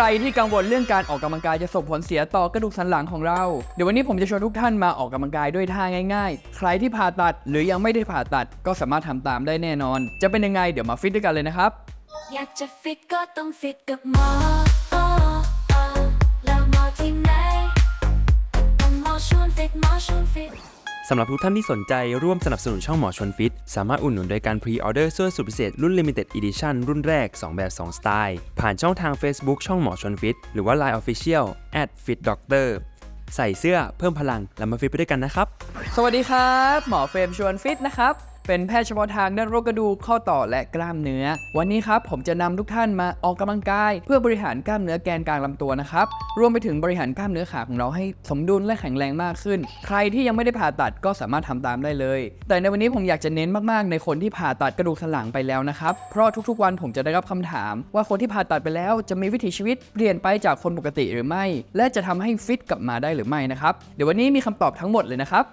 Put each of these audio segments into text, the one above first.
รที่กังวลเรื่องการออกกำลังกายจะส่งผลเสียต่อกระดูกสันหลังของเรา เดี๋ยววันนี้ผมจะชวนทุกท่านมาออกกำลังกายด้วยท่าง่าย ๆ ใครที่ผ่าตัดหรือยังไม่ได้ผ่าตัดก็สามารถทำตามได้แน่นอน จะเป็นยังไงเดี๋ยวมาฟิตด้วยกันเลยนะครับ อยากจะฟิตก็ต้องฟิตกับหมออ๋ออ๋อแล้วหมอที่ไหนหมอชวนฟิตหมอชวนฟิต สำหรับทุกท่านที่สนใจร่วมสนับสนุนช่องหมอชวนฟิต สามารถอุดหนุนโดยการพรีออเดอร์เสื้อสุดพิเศษรุ่น Limited Edition รุ่นแรก 2 แบบ 2 สไตล์ ผ่านช่องทาง Facebook ช่องหมอชวนฟิต หรือว่า Line Official @fitdoctor ใส่เสื้อเพิ่มพลัง แล้วมาฟิตไปด้วยกันนะครับ สวัสดีครับ หมอเฟรมชวนฟิตนะครับ เป็นแพทย์เฉพาะทางด้านโรคกระดูกข้อต่อและกล้ามเนื้อ วันนี้ครับผมจะนำทุกท่านมาออกกำลังกาย เพื่อบริหารกล้ามเนื้อแกนกลางลำตัวนะครับรวมไปถึงบริหารกล้ามเนื้อขาของเราให้สมดุลและแข็งแรงมากขึ้น ใครที่ยังไม่ได้ผ่าตัดก็สามารถทำตามได้เลย แต่ในวันนี้ผมอยากจะเน้นมากๆ ในคนที่ผ่าตัดกระดูกสันหลังไปแล้วนะครับเพราะทุกๆ วันผมจะได้รับคำถาม ว่าคนที่ผ่าตัดไปแล้วจะมีวิถีชีวิตเปลี่ยนไปจากคนปกติหรือไม่ และจะทำให้ฟิตกลับมาได้หรือไม่นะครับเดี๋ยววันนี้มีคำตอบทั้งหมดเลยนะครับ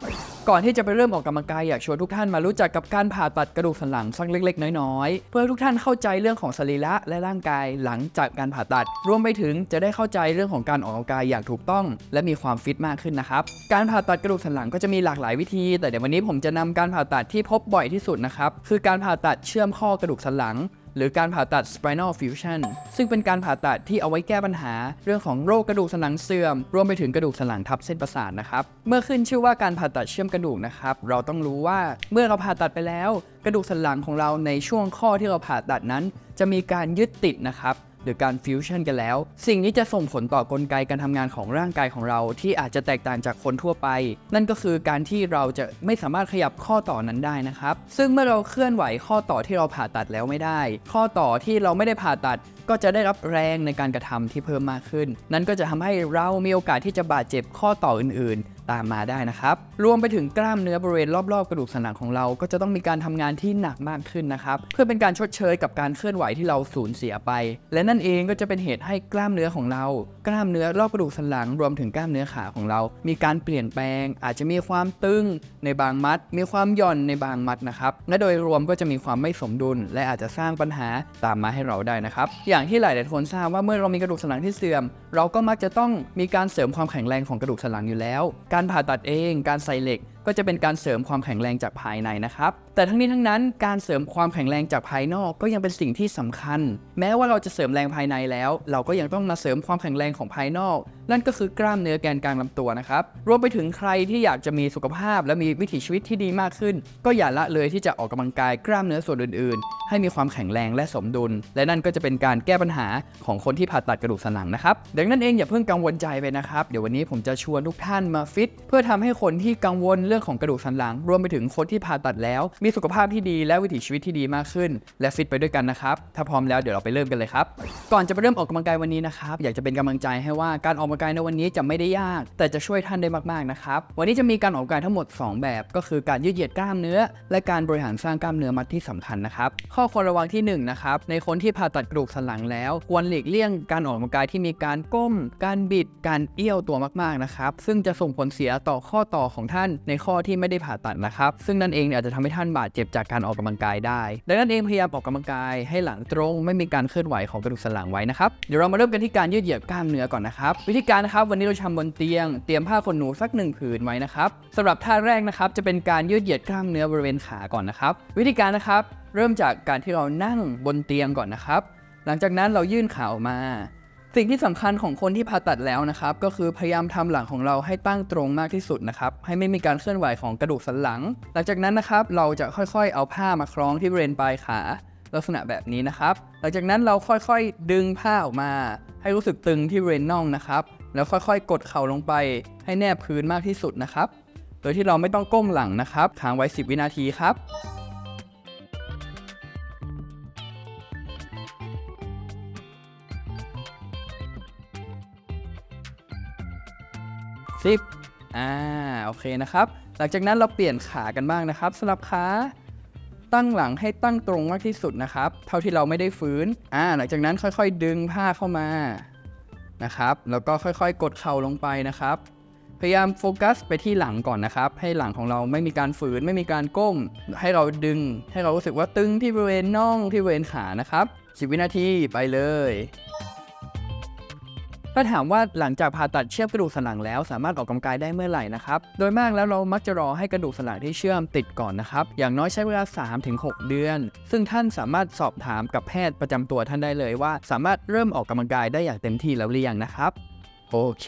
ก่อนที่จะไปเริ่มออกกำลังกายอยากชวนทุกท่านมารู้จักกับการผ่าตัดกระดูกสันหลังสักเล็ก ๆ น้อยๆ เพื่อทุกท่านเข้าใจเรื่องของสรีระและร่างกายหลังจากการผ่าตัด รวมไปถึงจะได้เข้าใจเรื่องของการออกกำลังกายอย่างถูกต้อง และมีความฟิตมากขึ้นนะครับการผ่าตัดกระดูกสันหลังก็จะมีหลากหลายวิธี แต่เดี๋ยววันนี้ผมจะนำการผ่าตัดที่พบบ่อยที่สุดนะครับคือการผ่าตัดเชื่อมข้อกระดูกสันหลัง หรือการผ่าตัด spinal fusion ซึ่งเป็นการผ่าตัดที่เอาไว้แก้ปัญหา เรื่องของโรคกระดูกสันหลังเสื่อม รวมไปถึงกระดูกสันหลังทับเส้นประสาทนะครับเมื่อขึ้นชื่อว่าการผ่าตัดเชื่อมกระดูกนะครับเราต้องรู้ว่าเมื่อเราผ่าตัดไปแล้ว กระดูกสันหลังของเราในช่วงข้อที่เราผ่าตัดนั้น จะมีการยึดติดนะครับ หรือการฟิวชั่นกันแล้ว สิ่งนี้จะส่งผลต่อกลไกการทำงานของร่างกายของเราที่อาจจะแตกต่างจากคนทั่วไป นั่นก็คือการที่เราจะไม่สามารถขยับข้อต่อนั้นได้นะครับ ซึ่งเมื่อเราเคลื่อนไหวข้อต่อที่เราผ่าตัดแล้วไม่ได้ ข้อต่อที่เราไม่ได้ผ่าตัดก็จะได้รับแรงในการกระทำที่เพิ่มมากขึ้น นั่นก็จะทำให้เรามีโอกาสที่จะบาดเจ็บข้อต่ออื่นๆ ตามมาได้นะครับรวมไปถึงกล้ามเนื้อบริเวณรอบๆกระดูกสันหลังของเรา ก็จะต้องมีการทำงานที่หนักมากขึ้นนะครับเพื่อเป็นการชดเชยกับการเคลื่อนไหวที่เราสูญเสียไป และนั่นเองก็จะเป็นเหตุให้กล้ามเนื้อของเรา กล้ามเนื้อรอบกระดูกสันหลังรวมถึงกล้ามเนื้อขาของเรา มีการเปลี่ยนแปลง อาจจะมีความตึงในบางมัด มีความหย่อนในบางมัดนะครับและโดยรวมก็จะมีความไม่สมดุล และอาจจะสร้างปัญหาตามมาให้เราได้นะครับอย่างที่หลายๆคนทราบว่าเมื่อเรามีกระดูกสันหลังที่เสื่อม เราก็มักจะต้องมีการเสริมความแข็งแรงของกระดูกสันหลังอยู่แล้ว การผ่าตัดเอง การใส่เหล็ก ก็จะเป็นการเสริมความแข็งแรงจากภายในนะครับ แต่ทั้งนี้ทั้งนั้นการเสริมความแข็งแรงจากภายนอกก็ยังเป็นสิ่งที่สำคัญ แม้ว่าเราจะเสริมแรงภายในแล้ว เราก็ยังต้องมาเสริมความแข็งแรงของภายนอก นั่นก็คือกล้ามเนื้อแกนกลางลำตัวนะครับ รวมไปถึงใครที่อยากจะมีสุขภาพ และมีวิถีชีวิตที่ดีมากขึ้น ก็อย่าละเลยที่จะออกกำลังกายกล้ามเนื้อส่วนอื่น ๆ ให้มีความแข็งแรงและสมดุล และนั่นก็จะเป็นการแก้ปัญหาของคนที่ผ่าตัดกระดูกสันหลังนะครับ ดังนั้นเองอย่าเพิ่งกังวลใจไปนะครับ เดี๋ยววันนี้ผมจะชวนทุกท่านมาฟิต เพื่อทำให้คนที่กังวลเรื่องของกระดูกสันหลัง รวมไปถึงคนที่ผ่าตัดแล้ว มีสุขภาพที่ดีและวิถีชีวิตที่ดีมากขึ้น และฟิตไปด้วยกันนะครับ ถ้าพร้อมแล้วเดี๋ยวเราไปเริ่มกันเลยครับ ก่อนจะไปเริ่มออกกำลังกายวันนี้นะครับอยากจะเป็นกำลังใจให้ว่าการออกกำลังกายในวันนี้จะไม่ได้ยาก แต่จะช่วยท่านได้มากๆนะครับวันนี้จะมีการออกกำลังกายทั้งหมด 2 แบบ ก็คือการยืดเหยียดกล้ามเนื้อ และการบริหารสร้างกล้ามเนื้อมัดที่สำคัญนะครับข้อควรระวังที่1นะครับในคนที่ผ่าตัดกระดูกสันหลังแล้ว ควรหลีกเลี่ยงการออกกำลังกายที่มีการก้ม การบิดการเอี้ยวตัวมากๆนะครับซึ่งจะส่งผลเสียต่อข้อต่อของท่านในข้อที่ไม่ได้ผ่าตัดนะครับ ซึ่งนั่นเองเนี่ยอาจจะทำให้ท่านบาดเจ็บจากการออกกำลังกายได้ ดังนั้นเองพยายามออกกำลังกายให้หลังตรงไม่มีการเคลื่อนไหวของกระดูกสันหลังไว้นะครับ เดี๋ยวเรามาเริ่มกันที่การยืดเหยียดกล้ามเนื้อก่อนนะครับวิธีการนะครับวันนี้เราทำบนเตียง เตรียมผ้าขนหนูสักหนึ่งผืนไว้นะครับสำหรับท่าแรกนะครับจะเป็นการยืดเหยียดกล้ามเนื้อบริเวณขาก่อนนะครับวิธีการนะครับเริ่มจากการที่เรานั่งบนเตียงก่อนนะครับ หลังจากนั้นเรายื่นขาออกมา สิ่งที่สำคัญของคนที่ผ่าตัดแล้วนะครับก็คือพยายามทำหลังของเราให้ตั้งตรงมากที่สุดนะครับให้ไม่มีการเคลื่อนไหวของกระดูกสันหลัง หลังจากนั้นนะครับเราจะค่อยๆ เอาผ้ามาคล้องที่บริเวณปลายขาลักษณะแบบนี้นะครับ หลังจากนั้นเราค่อยๆ ดึงผ้าออกมา ให้รู้สึกตึงที่บริเวณน่องนะครับ แล้วค่อยๆ กดเข่าลงไปให้แนบพื้นมากที่สุดนะครับ โดยที่เราไม่ต้องก้มหลังนะครับค้างไว้ 10 วินาทีครับ สิบอ่าโอเคนะครับ หลังจากนั้นเราเปลี่ยนขากันบ้างนะครับสลับขาตั้งหลังให้ตั้งตรงมากที่สุดนะครับ เท่าที่เราไม่ได้ฝืนอ่าหลังจากนั้นค่อยๆ ดึงผ้าเข้ามานะครับแล้วก็ค่อยๆ กดเข่าลงไปนะครับ พยายามโฟกัสไปที่หลังก่อนนะครับ ให้หลังของเราไม่มีการฝืนไม่มีการก้ม ให้เราดึง ให้เรารู้สึกว่าตึงที่บริเวณน่องที่บริเวณขานะครับ 10 วินาทีไปเลย ถ้าถามว่าหลังจากผ่าตัดเชื่อมกระดูกสันหลังแล้ว สามารถออกกำลังกายได้เมื่อไหร่นะครับ โดยมากแล้วเรามักจะรอให้กระดูกสันหลังที่เชื่อมติดก่อนนะครับ อย่างน้อยใช้เวลา 3-6 เดือน ซึ่งท่านสามารถสอบถามกับแพทย์ประจำตัวท่านได้เลยว่า สามารถเริ่มออกกำลังกายได้อย่างเต็มที่แล้วหรือยังนะครับ โอเค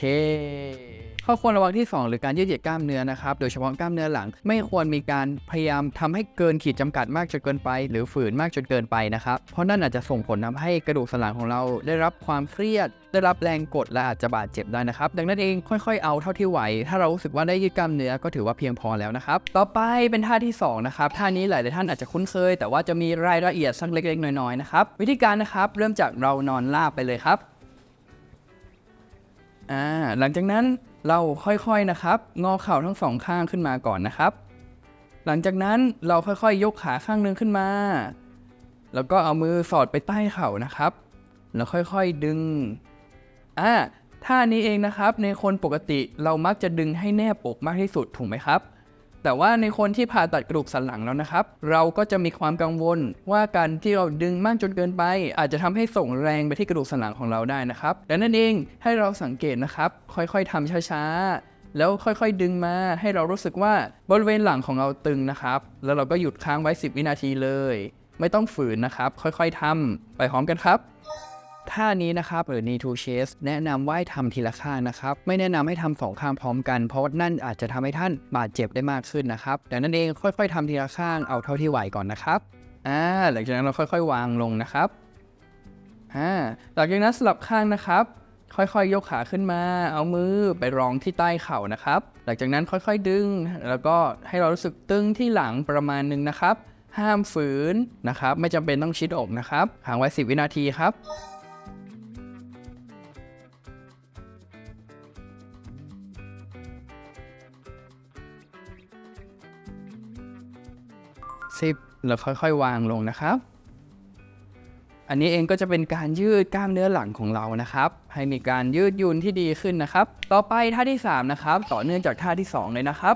ข้อควรระวังที่ 2 หรือการยืดเหยียดกล้ามเนื้อนะครับโดยเฉพาะกล้ามเนื้อหลัง ไม่ควรมีการพยายามทำให้เกินขีดจำกัดมากจนเกินไป หรือฝืนมากจนเกินไปนะครับเพราะนั่นอาจจะส่งผลทำให้กระดูกสันหลังของเรา ได้รับความเครียด ได้รับแรงกดและอาจจะบาดเจ็บได้นะครับ ดังนั้นเองค่อยๆเอาเท่าที่ไหว ถ้าเรารู้สึกว่าได้ยืดกล้ามเนื้อก็ถือว่าเพียงพอแล้วนะครับต่อไปเป็นท่าที่สองนะครับท่านี้หลายๆท่านอาจจะคุ้นเคย แต่ว่าจะมีรายละเอียดสักเล็ก ๆ น้อยๆนะครับวิธีการนะครับเริ่มจากเรานอนราบไปเลยครับอ่าหลังจากนั้น เราค่อยๆนะครับ งอเข่าทั้งสองข้างขึ้นมาก่อนนะครับ หลังจากนั้นเราค่อยๆ ยกขาข้างหนึงขึ้นมา แล้วก็เอามือสอดไปใต้เข่านะครับ แล้วค่อยๆดึงอ่าท่านี้เองนะครับ ในคนปกติเรามักจะดึงให้แนบอกมากที่สุดถูกไหมครับ แต่ว่าในคนที่ผ่าตัดกระดูกสันหลังแล้วนะครับ เราก็จะมีความกังวลว่าการที่เราดึงมากจนเกินไป อาจจะทำให้ส่งแรงไปที่กระดูกสันหลังของเราได้นะครับดังนั้นเองให้เราสังเกตนะครับ ค่อยๆทำช้าๆ แล้วค่อยๆดึงมาให้เรารู้สึกว่าบริเวณหลังของเราตึงนะครับ แล้วเราก็หยุดค้างไว้ 10 วินาทีเลย ไม่ต้องฝืนนะครับ ค่อยๆทำไปพร้อมกันครับ ท่านี้นะครับหรือ knee to chest แนะนำว่าให้ทำทีละข้างนะครับ ไม่แนะนำให้ทำสองข้างพร้อมกัน เพราะานั่นอาจจะทำให้ท่านบาดเจ็บได้มากขึ้นนะครับดังนั้นเองค่อย ๆทำทีละข้างเอาเท่าที่ไหวก่อนนะครับอ่าหลังจากนั้นเราค่อยๆ วางลงนะครับอ่าหลังจากนั้นสลับข้างนะครับ ค่อยๆ ยกขาขึ้นมา เอามือไปรองที่ใต้เข่านะครับ หลังจากนั้นค่อยๆดึง แล้วก็ให้เรารู้สึกตึงที่หลังประมาณหนึ่งนะครับ ห้ามฝืนนะครับ ไม่จำเป็นต้องชิดอกนะครับค้างไว้ 10 วินาทีครับ 10แล้วค่อยๆ วางลงนะครับ อันนี้เองก็จะเป็นการยืดกล้ามเนื้อหลังของเรานะครับ ให้มีการยืดยุ่นที่ดีขึ้นนะครับ ต่อไปท่าที่ 3 นะครับ ต่อเนื่องจากท่าที่ 2 เลยนะครับ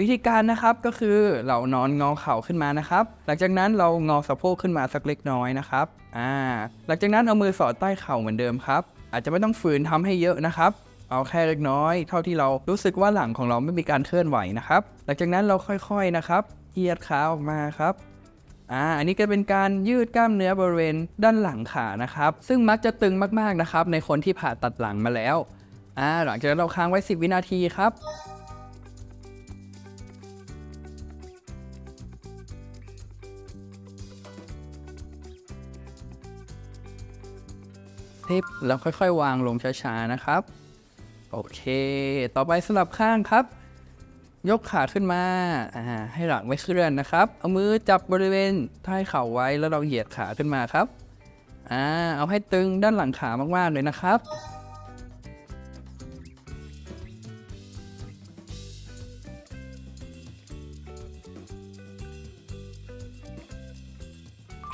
วิธีการนะครับก็คือเรานอนงอเข่าขึ้นมานะครับ หลังจากนั้นเรางอสะโพกขึ้นมาสักเล็กน้อยนะครับอ่าหลังจากนั้นเอามือสอดใต้เข่าเหมือนเดิมครับ อาจจะไม่ต้องฝืนทำให้เยอะนะครับเอาแค่เล็กน้อย เท่าที่เรารู้สึกว่าหลังของเราไม่มีการเคลื่อนไหวนะครับ หลังจากนั้นเราค่อยๆนะครับ เหยียดขาออกมาครับอ่าอันนี้ก็เป็นการยืดกล้ามเนื้อบริเวณด้านหลังขานะครับ ซึ่งมักจะตึงมากๆนะครับ ในคนที่ผ่าตัดหลังมาแล้วอ่าหลังจากนั้นเราค้างไว้ 10 วินาทีครับทิปแล้วค่อยๆ วางลงช้าๆ นะครับ โอเค ต่อไปสลับข้างครับ ยกขาขึ้นมาให้หลังไม่เคลื่อนนะครับ เอามือจับบริเวณใต้เข่าไว้แล้วเราเหยียดขาขึ้นมาครับอ่าเอาให้ตึงด้านหลังขามากๆเลยนะครับ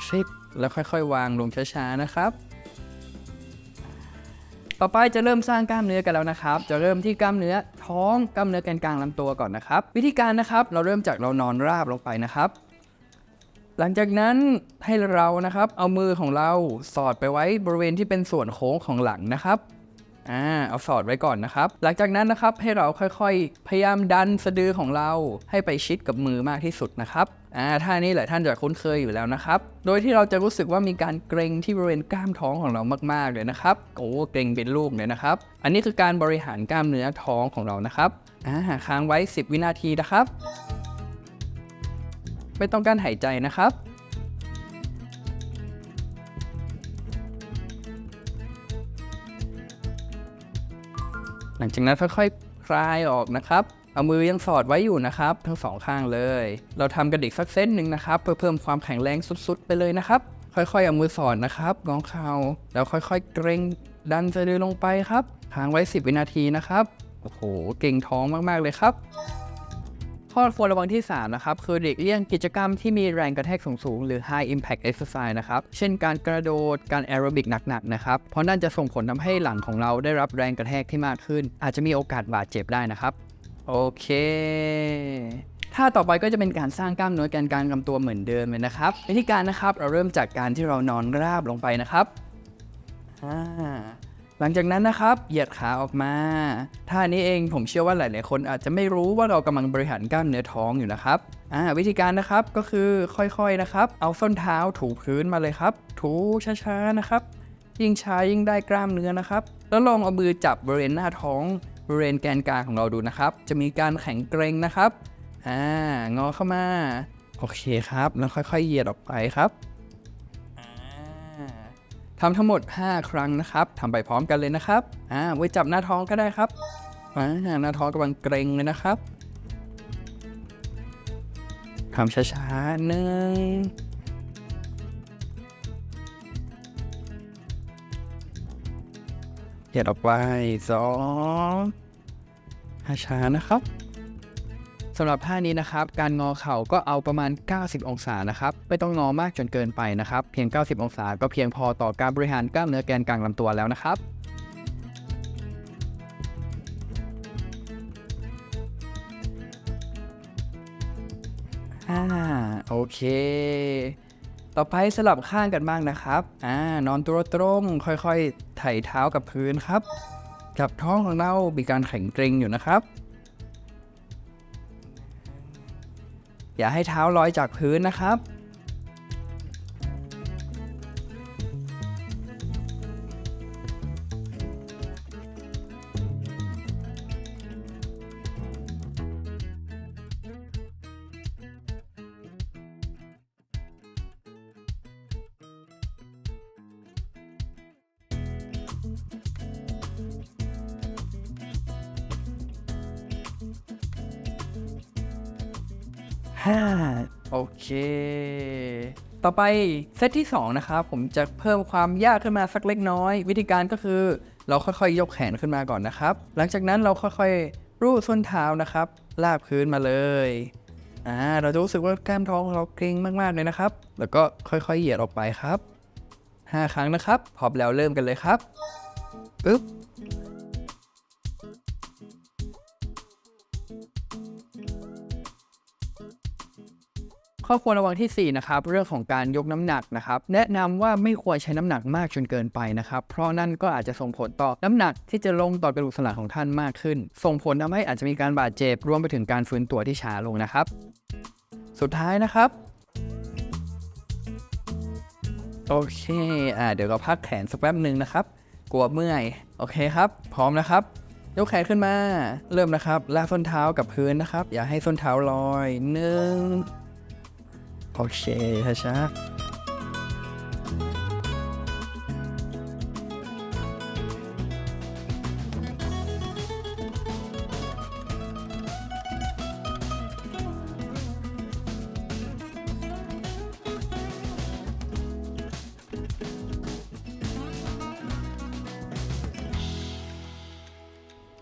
ชิปแล้วค่อยๆ วางลงช้าๆนะครับ ต่อไปจะเริ่มสร้างกล้ามเนื้อกันแล้วนะครับ จะเริ่มที่กล้ามเนื้อท้องกล้ามเนื้อแกนกลางลำตัวก่อนนะครับ วิธีการนะครับเราเริ่มจากเรานอนราบลงไปนะครับ หลังจากนั้นให้เรานะครับเอามือของเราสอดไปไว้บริเวณที่เป็นส่วนโค้งของหลังนะครับอ่าเอาสอดไว้ก่อนนะครับ หลังจากนั้นนะครับให้เราค่อยๆ พยายามดันสะดือของเราให้ไปชิดกับมือมากที่สุดนะครับ อ่าท่านี้หลายท่านจะคุ้นเคยอยู่แล้วนะครับ โดยที่เราจะรู้สึกว่ามีการเกรงที่บริเวณกล้ามท้องของเรามากๆเลยนะครับ โอ้เกรงเป็นลูกเลยนะครับ อันนี้คือการบริหารกล้ามเนื้อท้องของเรานะครับอ่าค้างไว้ 10 วินาทีนะครับ ไม่ต้องการหายใจนะครับหลังจากนั้นค่อยๆคลายออกนะครับ เอามือยังสอดไว้อยู่นะครับ ทั้งสองข้างเลย เราทำกระดิกสักเส้นหนึ่งนะครับ เพื่อเพิ่มความแข็งแรงสุดๆ ไปเลยนะครับ ค่อยๆเอามือสอดนะครับงอเข่าแล้วค่อยๆ เกรงดันสะดือลงไปครับค้างไว้ 10 วินาทีนะครับโอ้โหเก่งท้องมากๆเลยครับข้อควรระวังที่ 3 นะครับ คือเด็กเลี่ยงกิจกรรมที่มีแรงกระแทกสูงๆ หรือ high impact exercise นะครับ เช่นการกระโดดการแอโรบิกหนักๆ นะครับ เพราะนั่นจะส่งผลทำให้หลังของเราได้รับแรงกระแทกที่มากขึ้น อาจจะมีโอกาสบาดเจ็บได้นะครับ โอเค ท่าต่อไปก็จะเป็นการสร้างกล้ามเนื้อแกนกลางลำตัวเหมือนเดิมเลยนะครับ วิธีการนะครับเราเริ่มจากการที่เรานอนราบลงไปนะครับหลังจากนั้นนะครับ เหยียดขาออกมา ท่านี้เองผมเชื่อว่าหลาย ๆ คนอาจจะไม่รู้ว่าเรากำลังบริหารกล้ามเนื้อท้องอยู่นะครับวิธีการนะครับก็คือค่อย ๆ นะครับ เอาส้นเท้าถูพื้นมาเลยครับ ถูช้า ๆ นะครับ ยิ่งช้ายิ่งได้กล้ามเนื้อนะครับ แล้วลองเอามือจับบริเวณหน้าท้อง บริเวณแกนกลางของเราดูนะครับ จะมีการแข็งเกรงนะครับ อ่า งอเข้ามา โอเคครับ แล้วค่อยๆเหยียดออกไปครับทำทั้งหมด 5 ครั้งนะครับทำไปพร้อมกันเลยนะครับ อ่า ไว้จับหน้าท้องก็ได้ครับ อ่า หน้าท้องกำลังเกรงเลยนะครับทำช้าๆหนึ่ง เหยียดออกไปสองช้าๆนะครับสำหรับท่านี้นะครับ การงอเข่าก็เอาประมาณ 90 องศานะครับ ไม่ต้องงอมากจนเกินไปนะครับ เพียง 90 องศาก็เพียงพอต่อการบริหารกล้ามเนื้อแกนกลางลำตัวแล้วนะครับ อ่า โอเค ต่อไปสลับข้างกันบ้างนะครับ อ่า นอนตัวตรง ค่อยๆ ไถ่เท้ากับพื้นครับ กับท้องของเรา มีการแข็งเกร็งอยู่นะครับ อย่าให้เท้าลอยจากพื้นนะครับ ห้าโอเค ต่อไปเซตที่ 2 นะครับ ผมจะเพิ่มความยากขึ้นมาสักเล็กน้อย วิธีการก็คือเราค่อยๆ ยกแขนขึ้นมาก่อนนะครับ หลังจากนั้นเราค่อยๆ รูดส้นเท้านะครับ ลากพื้นมาเลยอ่าเราจะรู้สึกว่ากล้ามท้องเราเกร็งมากๆเลยนะครับ แล้วก็ค่อยๆ เหยียดออกไปครับ 5 ครั้งนะครับ พร้อมแล้วเริ่มกันเลยครับปึ๊บ ข้อควรระวังที่ 4 นะครับ เรื่องของการยกน้ำหนักนะครับ แนะนำว่าไม่ควรใช้น้ำหนักมากจนเกินไปนะครับ เพราะนั่นก็อาจจะส่งผลต่อน้ำหนักที่จะลงต่อกระดูกสันหลังของท่านมากขึ้น ส่งผลทำให้อาจจะมีการบาดเจ็บรวมไปถึงการฟื้นตัวที่ช้าลงนะครับ สุดท้ายนะครับโอเคอ่าเดี๋ยวเราพักแขนสักแป๊บหนึ่งนะครับ กลัวเมื่อย โอเคครับ พร้อมนะครับ ยกแขนขึ้นมา เริ่มนะครับ ลากส้นเท้ากับพื้นนะครับ อย่าให้ส้นเท้าลอยหนึ่ง โอเคช้าๆ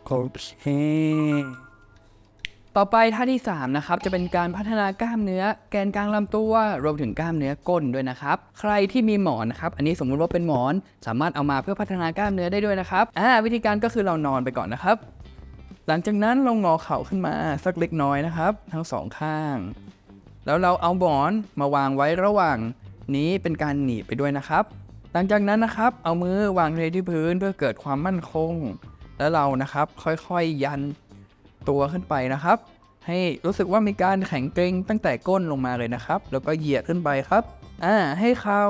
โอเค ต่อไปท่าที่3นะครับจะเป็นการพัฒนากล้ามเนื้อ แกนกลางลำตัวรวมถึงกล้ามเนื้อก้นด้วยนะครับ ใครที่มีหมอนนะครับอันนี้สมมุติว่าเป็นหมอน สามารถเอามาเพื่อพัฒนากล้ามเนื้อได้ด้วยนะครับอ่าวิธีการก็คือเรานอนไปก่อนนะครับ หลังจากนั้นเรางอเข่าขึ้นมาสักเล็กน้อยนะครับ ทั้งสองข้าง แล้วเราเอาหมอนมาวางไว้ระหว่างนี้เป็นการหนีบไปด้วยนะครับ หลังจากนั้นนะครับ เอามือวางเลยที่พื้นเพื่อเกิดความมั่นคง แล้วเรานะครับค่อยๆยัน ตัวขึ้นไปนะครับ ให้รู้สึกว่ามีการแข็งเกร็งตั้งแต่ก้นลงมาเลยนะครับ แล้วก็เหยียดขึ้นไปครับอ่าให้เข่า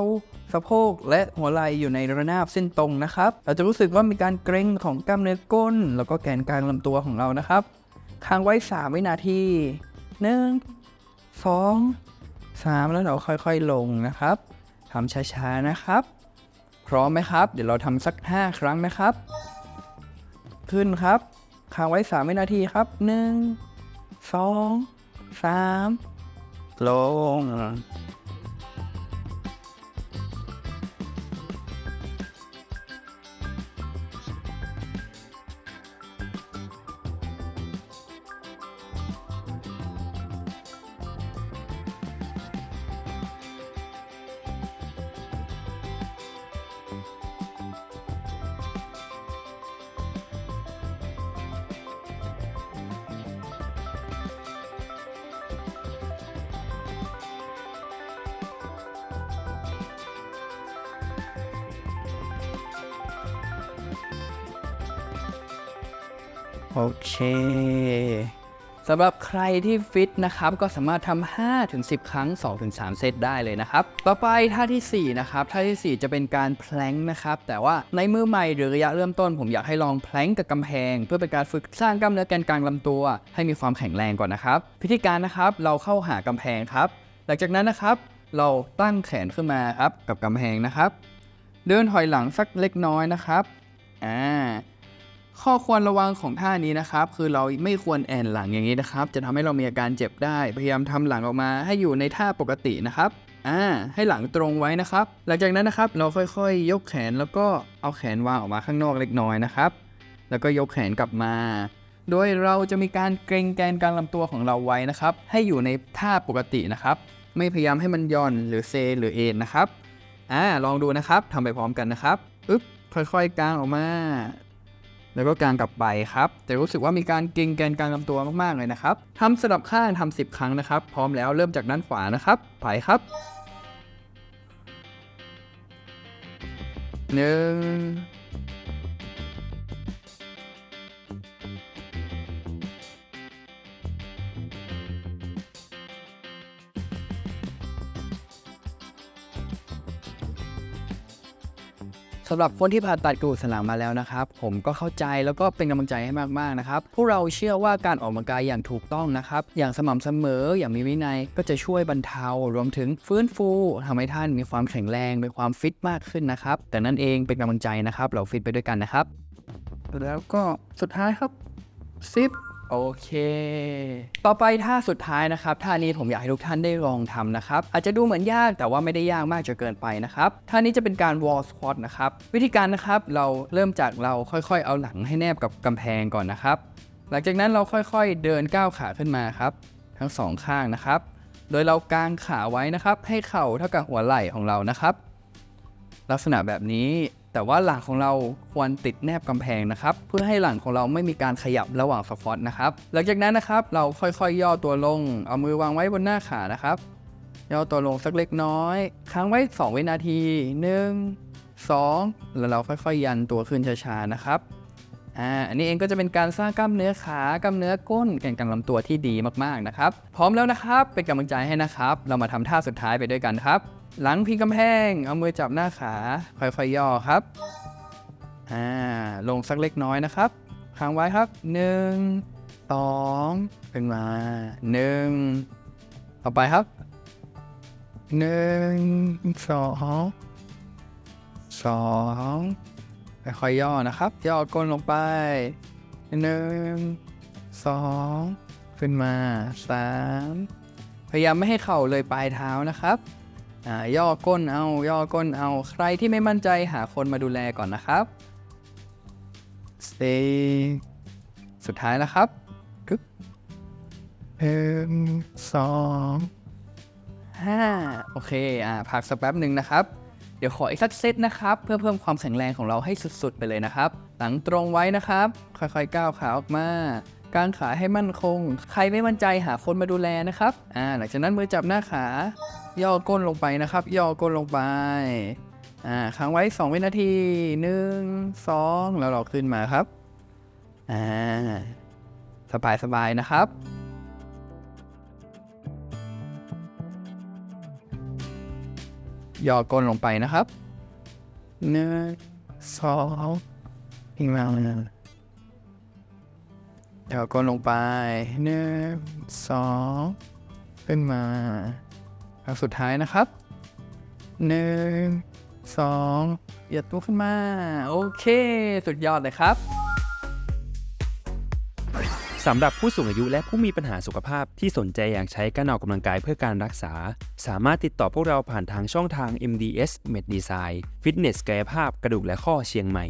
สะโพกและหัวไหล่อยู่ในระนาบเส้นตรงนะครับ เราจะรู้สึกว่ามีการเกร็งของกล้ามเนื้อก้น แล้วก็แกนกลางลำตัวของเรานะครับ ค้างไว้ 3 วินาที 1 2 3 แล้วเราค่อยๆลงนะครับทำช้าๆนะครับ พร้อมไหมครับ เดี๋ยวเราทำสัก 5 ครั้งนะครับ ขึ้นครับ ค้างไว้ 3 วินาทีครับ 1 2 3 ลง โอเคสำหรับใครที่ฟิตนะครับก็สามารถทำ5ถึง10 ครั้ง2-3เซตได้เลยนะครับ ต่อไปท่าทีสี่4 นะครับ ท่าทีสี่ 4 จะเป็นการแพลงนะครับ แต่ว่าในมือใหม่หรือระยะเริ่มต้น ผมอยากให้ลองแพลงก์กับกำแพง เพื่อเป็นการฝึกสร้างกล้ามเนื้อแกนกลางลำตัว ให้มีความแข็งแรงก่อนนะครับพิธีการนะครับเราเข้าหากำแพงครับ หลังจากนั้นนะครับ เราตั้งแขนขึ้นมาครับกับกำแพงนะครับ เดินถอยหลังสักเล็กน้อยนะครับอ่า ข้อควรระวังของท่านี้นะครับ คือเราไม่ควรแอนหลังอย่างนี้นะครับ จะทำให้เรามีอาการเจ็บได้ พยายามทำหลังออกมาให้อยู่ในท่าปกตินะครับอ่าให้หลังตรงไว้นะครับ หลังจากนั้นนะครับเราค่อยๆยกแขนแล้วก็เอาแขนวางออกมาข้างนอกเล็กน้อยนะครับ แล้วก็ยกแขนกลับมา โดยเราจะมีการเกรงแกนกลางลำตัวของเราไว้นะครับ ให้อยู่ในท่าปกตินะครับ ไม่พยายามให้มันย่อนหรือเซหรือเอ็นนะครับอ่าลองดูนะครับทำไปพร้อมกันนะครับอึ๊บค่อยๆกลางออกมา แล้วก็กางกลับไปครับ แต่รู้สึกว่ามีการเก่งแกนกลางลำตัวมากๆเลยนะครับทำสลับข้างทำ10 ครั้งนะครับ พร้อมแล้วเริ่มจากด้านขวานะครับไปครับหนึ่ง สำหรับคนที่ผ่าตัดกระดูกสันหลังมาแล้วนะครับ ผมก็เข้าใจแล้วก็เป็นกำลังใจให้มากๆนะครับพวกเราเชื่อว่าการออกกำลังกายอย่างถูกต้องนะครับ อย่างสม่ำเสมออย่างมีวินัยก็จะช่วยบรรเทารวมถึงฟื้นฟูทำให้ท่านมีความแข็งแรงมีความฟิตมากขึ้นนะครับ แต่นั่นเองเป็นกำลังใจนะครับ เราฟิตไปด้วยกันนะครับ แล้วก็สุดท้ายครับซิป โอเค ต่อไปท่าสุดท้ายนะครับท่านี้ผมอยากให้ทุกท่านได้ลองทำนะครับ อาจจะดูเหมือนยากแต่ว่าไม่ได้ยากมากจนเกินไปนะครับท่านี้จะเป็นการ wall squat นะครับ วิธีการนะครับเราเริ่มจากเราค่อยๆ เอาหลังให้แนบกับกำแพงก่อนนะครับ หลังจากนั้นเราค่อยๆ เดินก้าวขาขึ้นมาครับ ทั้งสองข้างนะครับ โดยเรากางขาไว้นะครับ ให้เข่าเท่ากับหัวไหล่ของเรานะครับ ลักษณะแบบนี้ แต่ว่าหลังของเราควรติดแนบกำแพงนะครับ เพื่อให้หลังของเราไม่มีการขยับระหว่างสควอตนะครับ หลังจากนั้นนะครับเราค่อยๆย่อตัวลง เอามือวางไว้บนหน้าขานะครับ ย่อตัวลงสักเล็กน้อย ค้างไว้ 2 วินาที 1 2 แล้วเราค่อยๆ ยันตัวขึ้นช้าๆนะครับ อ่าอันนี้เองก็จะเป็นการสร้างกล้ามเนื้อขากล้ามเนื้อก้นแกนกลางลำตัวที่ดีมากๆนะครับ พร้อมแล้วนะครับเป็นกำลังใจให้นะครับ เรามาทำท่าสุดท้ายไปด้วยกันครับ หลังพิงกำแพง เอามือจับหน้าขาค่อยๆย่อครับอ่าลงสักเล็กน้อยนะครับค้างไว้ครับ 1 2ขึ้นมา 1 ต่อไปครับ 1 2 2 ค่อยย่อนะครับ ย่อก้นลงไป1 2ขึ้นมา3พยายามไม่ให้เข่าเลยปลายเท้านะครับอ่าย่อก้นเอาย่อก้นเอาใครที่ไม่มั่นใจหาคนมาดูแลก่อนนะครับสี่สุดท้ายแล้วครับกึ๊บหนึ่งสองห้าโอเค อ่าพักสักแป๊บหนึ่งนะครับ ดี๋ยวขออีกสักเซตนะครับ เพื่อเพิ่มความแข็งแรงของเราให้สุดๆ ไปเลยนะครับ หลังตรงไว้นะครับ ค่อยๆก้าวขาออกมากางขาให้มั่นคง ใครไม่มั่นใจหาคนมาดูแลนะครับ อ่า หลังจากนั้นมือจับหน้าขา ย่อก้นลงไปนะครับ ย่อก้นลงไป อ่า ค้างไว้ 2 วินาที 1 2 แล้วเราขึ้นมาครับ อ่า สบายสบายๆนะครับ ย่อก้นลงไปนะครับหนึ่งสองทิ้งมาหนึ่งย่อก้นลงไปหนึ่งสองขึ้นมาครั้งสุดท้ายนะครับหนึ่งสองเหยียดตัวขึ้นมา โอเค สุดยอดเลยครับ สำหรับผู้สูงอายุและผู้มีปัญหาสุขภาพที่สนใจอยากใช้การออกกำลังกายเพื่อการรักษา สามารถติดต่อพวกเราผ่านทางช่องทาง MDS Med Design Fitness กายภาพกระดูกและข้อเชียงใหม่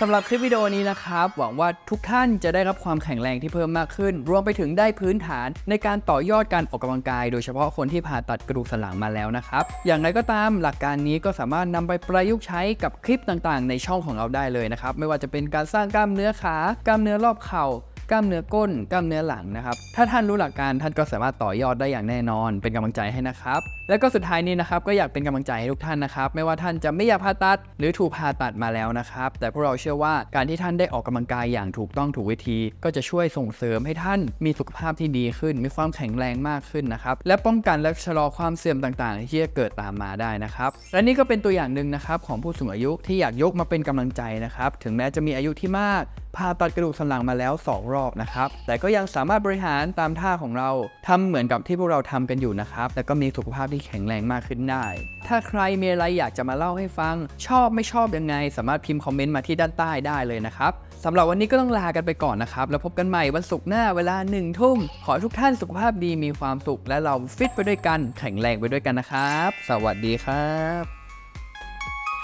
สำหรับคลิปวิดีโอนี้นะครับ หวังว่าทุกท่านจะได้รับความแข็งแรงที่เพิ่มมากขึ้น รวมไปถึงได้พื้นฐานในการต่อยอดการออกกำลังกาย โดยเฉพาะคนที่ผ่าตัดกระดูกสันหลังมาแล้วนะครับ อย่างไรก็ตามหลักการนี้ก็สามารถนำไปประยุกต์ใช้กับคลิปต่างๆ ในช่องของเราได้เลยนะครับ ไม่ว่าจะเป็นการสร้างกล้ามเนื้อขากล้ามเนื้อรอบเข่า กล้ามเนื้อก้น กล้ามเนื้อหลังนะครับ ถ้าท่านรู้หลักการท่านก็สามารถต่อยอดได้อย่างแน่นอน เป็นกำลังใจให้นะครับ แล้วก็สุดท้ายนี้นะครับก็อยากเป็นกำลังใจให้ทุกท่านนะครับไม่ว่าท่านจะไม่อยากผ่าตัด หรือถูกผ่าตัดมาแล้วนะครับ แต่พวกเราเชื่อว่าการที่ท่านได้ออกกำลังกายอย่างถูกต้องถูกวิธี ก็จะช่วยส่งเสริมให้ท่านมีสุขภาพที่ดีขึ้น มีความแข็งแรงมากขึ้นนะครับและป้องกันและชะลอความเสื่อมต่างๆ ที่จะเกิดตามมาได้นะครับและนี่ก็เป็นตัวอย่างหนึ่งนะครับของผู้สูงอายุที่อยากยกมาเป็นกำลังใจนะครับถึงแม้จะมีอายุที่มากผ่าตัดกระดูกสันหลังมาแล้ว 2 รอบนะครับ แต่ก็ยังสามารถบริหารตามท่าของเราทำเหมือนกับที่พวกเราทำกันอยู่นะครับแล้วก็มีสุขภาพที่แข็งแรงมากขึ้นได้ ถ้าใครมีอะไรอยากจะมาเล่าให้ฟัง ชอบไม่ชอบยังไง สามารถพิมพ์คอมเมนต์มาที่ด้านใต้ได้เลยนะครับสำหรับวันนี้ก็ต้องลากันไปก่อนนะครับ แล้วพบกันใหม่วันศุกร์หน้าเวลาหนึ่งทุ่ม ขอทุกท่านสุขภาพดีมีความสุข และเราฟิตไปด้วยกันแข็งแรงไปด้วยกันนะครับ สวัสดีครับ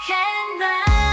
แข็งแรง